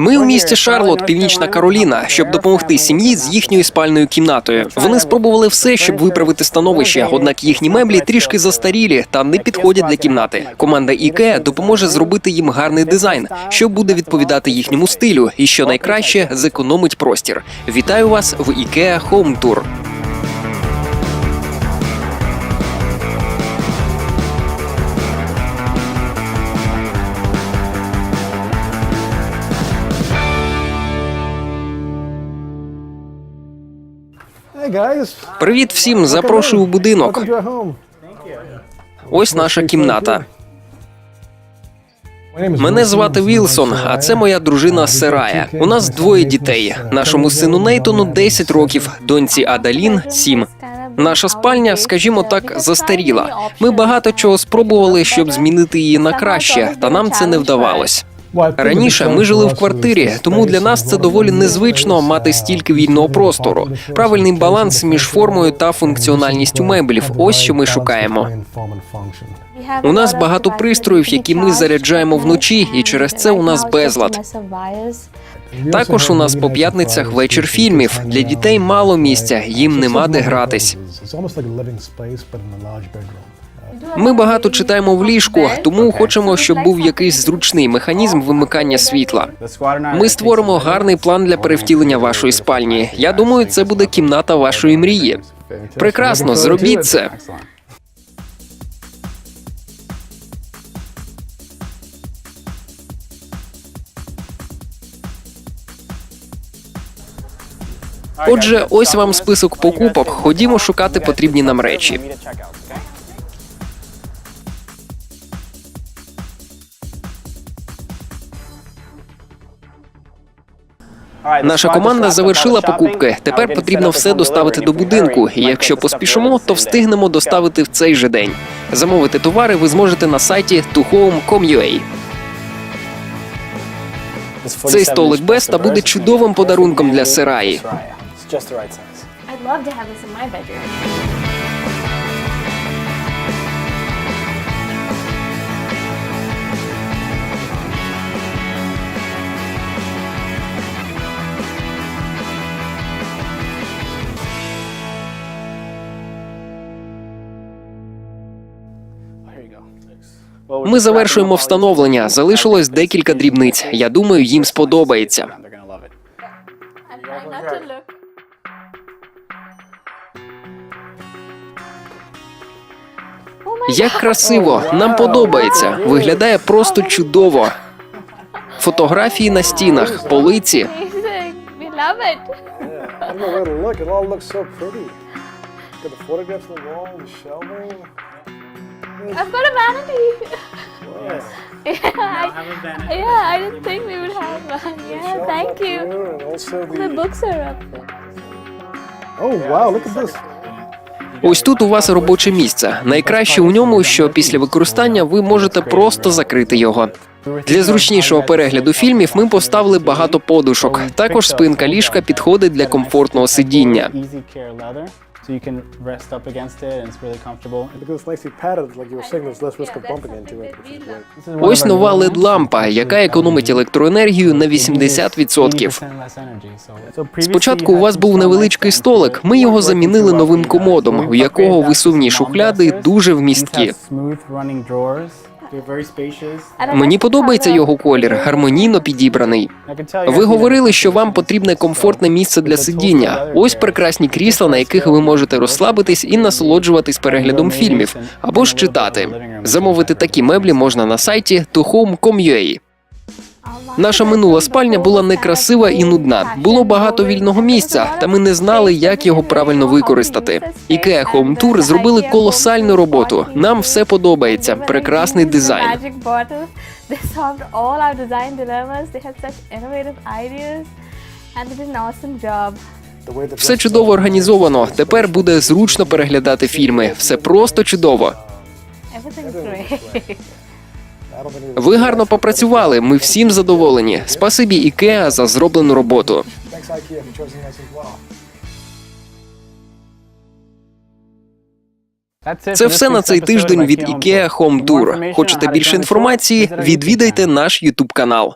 Ми у місті Шарлот, Північна Кароліна, щоб допомогти сім'ї з їхньою спальною кімнатою. Вони спробували все, щоб виправити становище, однак їхні меблі трішки застарілі та не підходять для кімнати. Команда IKEA допоможе зробити їм гарний дизайн, що буде відповідати їхньому стилю, і що найкраще зекономить простір. Вітаю вас в IKEA Home Tour. Привіт всім! Запрошую у будинок. Ось наша кімната. Мене звати Вілсон, а це моя дружина Серая. У нас двоє дітей. Нашому сину Нейтону old, 10 років, доньці Адалін 7. Наша спальня, скажімо так, застаріла. Ми багато чого спробували, щоб змінити її на краще, та нам це не вдавалось. Раніше ми жили в квартирі, тому для нас це доволі незвично мати стільки вільного простору. Правильний баланс між формою та функціональністю меблів. Ось що ми шукаємо. У нас багато пристроїв, які ми заряджаємо вночі, і через це у нас безлад. Також у нас по п'ятницях вечір фільмів. Для дітей мало місця, їм нема де гратись. Ми багато читаємо в ліжку, тому хочемо, щоб був якийсь зручний механізм вимикання світла. Ми створимо гарний план для перевтілення вашої спальні. Я думаю, це буде кімната вашої мрії. Прекрасно, зробіть це. Отже, ось вам список покупок. Ходімо шукати потрібні нам речі. Наша команда завершила покупки. Тепер потрібно все доставити до будинку. І якщо поспішимо, то встигнемо доставити в цей же день. Замовити товари ви зможете на сайті tuhome.com.ua. Цей столик Беста буде чудовим подарунком для Сираї. Ми завершуємо встановлення. Залишилось декілька дрібниць. Я думаю, їм сподобається. Як красиво! Нам подобається. Виглядає просто чудово. Фотографії на стінах, полиці. look. It all looks so pretty. Got the photographs on the wall, the shelving. I've got a vanity. yeah, I, yeah, I didn't think we would have one. Yeah, thank you. The the. books are up there. Oh wow! Look at this. Ось тут у вас робоче місце. Найкраще у ньому, що після використання ви можете просто закрити його. Для зручнішого перегляду фільмів ми поставили багато подушок. Також спинка ліжка підходить для комфортного сидіння. So you can rest up against it and it's really comfortable. At this nicely padded. Like you were saying, there's less risk of bumping into it, which is great. Ось нова led лампа, яка економить електроенергію на 80%. Спочатку у вас був невеличкий столик. Ми його замінили новим комодом, у якого висувні шухляди дуже вмісткі. Мені подобається його колір, гармонійно підібраний. Ви говорили, що вам потрібне комфортне місце для сидіння. Ось прекрасні крісла, на яких ви можете розслабитись і насолоджуватись переглядом фільмів або ж читати. Замовити такі меблі можна на сайті tuhome.com.ua. Наша минула спальня була некрасива і нудна. Було багато вільного місця, та ми не знали, як його правильно використати. IKEA Home Tour зробили колосальну роботу. Нам все подобається. Прекрасний дизайн. Все чудово організовано. Тепер буде зручно переглядати фільми. Все просто чудово. Ви гарно попрацювали. Ми всім задоволені. Спасибі Ікеа за зроблену роботу. Це все на цей тиждень від IKEA Home Tour. Хочете більше інформації? Відвідайте наш YouTube канал.